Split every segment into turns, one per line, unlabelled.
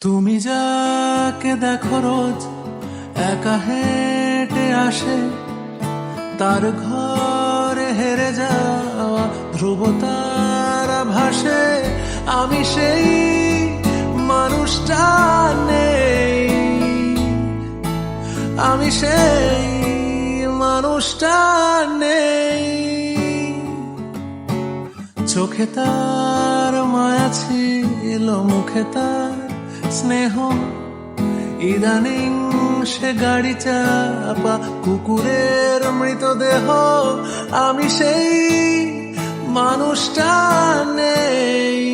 তুমি যাকে দেখো রোজ, একা হেঁটে আসে, তার ঘরে হেরে যাওয়া ধ্রুব তারা ভাসে, আমি সেই মানুষটা নেই। আমি সেই মানুষটা নেই। চোখে তার মায়া ছিল, মুখে তার স্নেহ। ইদানিং সে গাড়ি চাপা, কুকুরের মৃতদেহ। আমি সেই মানুষটা নেই।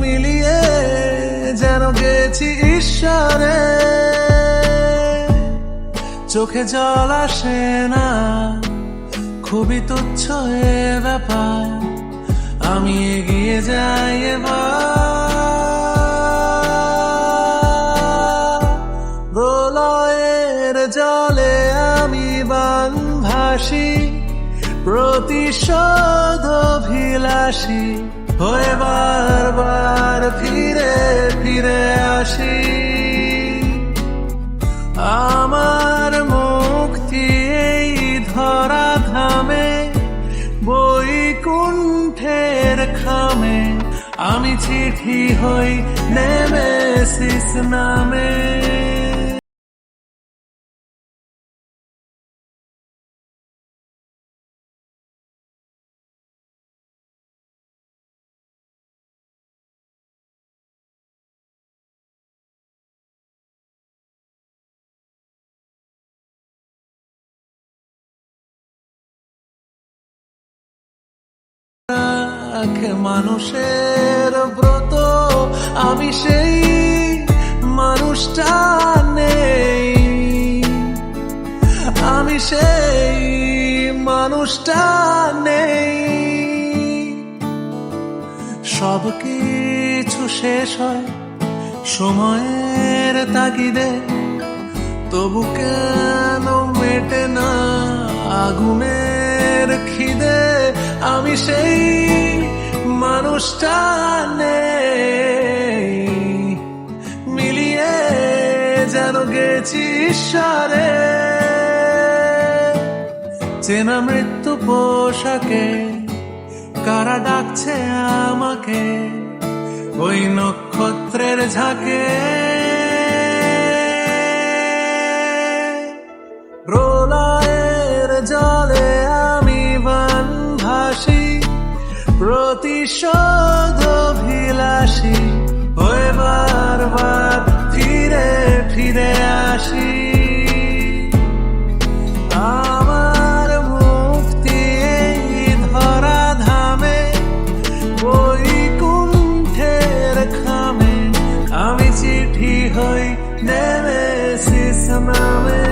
মিলিয়ে যেন গেছি ঈশ্বরে। চোখে জল আসে না, খুবই তুচ্ছ এ ব্যাপার। আমি এগিয়ে যাই এবার। জলে আমি বান ভাসি প্রতিশোধ অভিলাষী, হয়ে বারবার ফিরে ফিরে আসি। আমার মুক্তি এই ধরা ধামে বৈকুণ্ঠের খামে, আমি চিঠি হই নেমেসিস নামে। রাখে মানুষের ব্রত। আমি সেই মানুষটা নেই। আমি সেই মানুষটা নেই। সব কিছু শেষ হয় সময়ের তাগিদে। তবু কেন মেটে না আগুনের খিদে? আমি সেই মানুষটা নেই মিলিয়ে যেন গেছি ঈশ্বরে। চেনা মৃত্যু পোশাকে কারা ডাকছে আমাকে? ওই নক্ষত্রের ঝাঁকে। প্রলয়ের জলে প্রতিশোধ অভিলাষী হয়ে বারবার ফিরে ফিরে আসি। আমার মুক্তি ধরা ধামে বৈকুণ্ঠের খামে, আমি চিঠি হই নেমেসিস নামে।